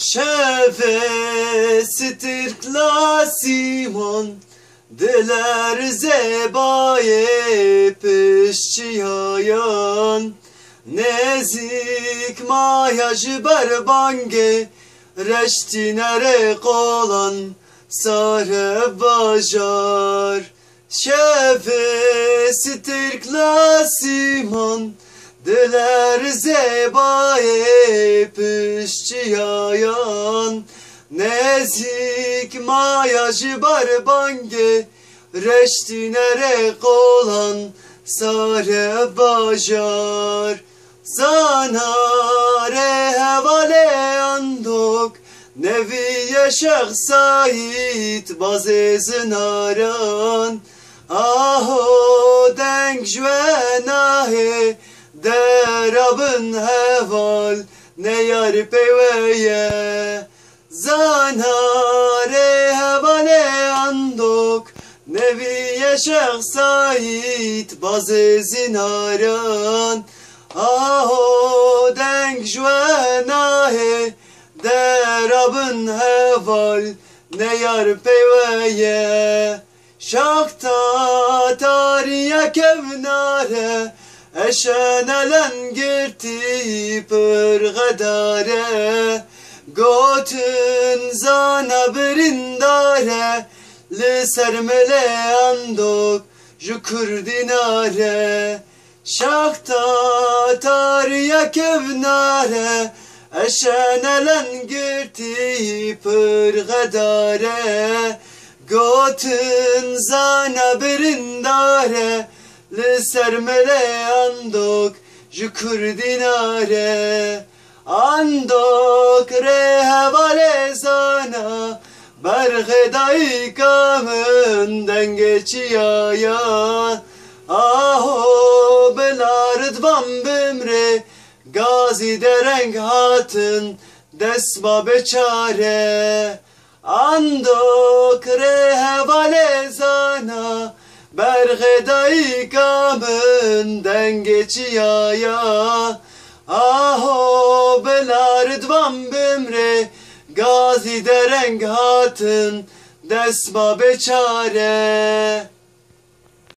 Şefesitir klasimon Diler zebaye pişçiyayan. Nezik mayaj berbange Reştinere kolan Sare bajar. Şefesitir klasimon Diler zebaye pişçiyayan Nezik mayajı barbange Reştinere kolan Sare bajar. Zanare hevale andok Neviye şahsayit bazı zinaran. Aho denk jvenahe derabın heval ne yar peveye. Zanare hevale andok neviye şahsayit bazı zinaran. Aho denk jvenahe derabın heval ne yar peveye. Şakta tariye kevnare Eşenelen girti pırgadare Gotun zana birindare Li sermele andok Ju kurdinare Şakta tariye kevnare Eşenelen girti pırgadare Gotun zana birindare Li sermele andok Ji kurdinare Andok re hevale zana Bergedayı kamın dengeçiyaya Aho belardvan bimre Gazi dereng hatın Desma beçare. Andok re hevale zana Bergedayı kamın dengeçiyaya Aho belardvan bimre Gazi dereng hatın Desma beçare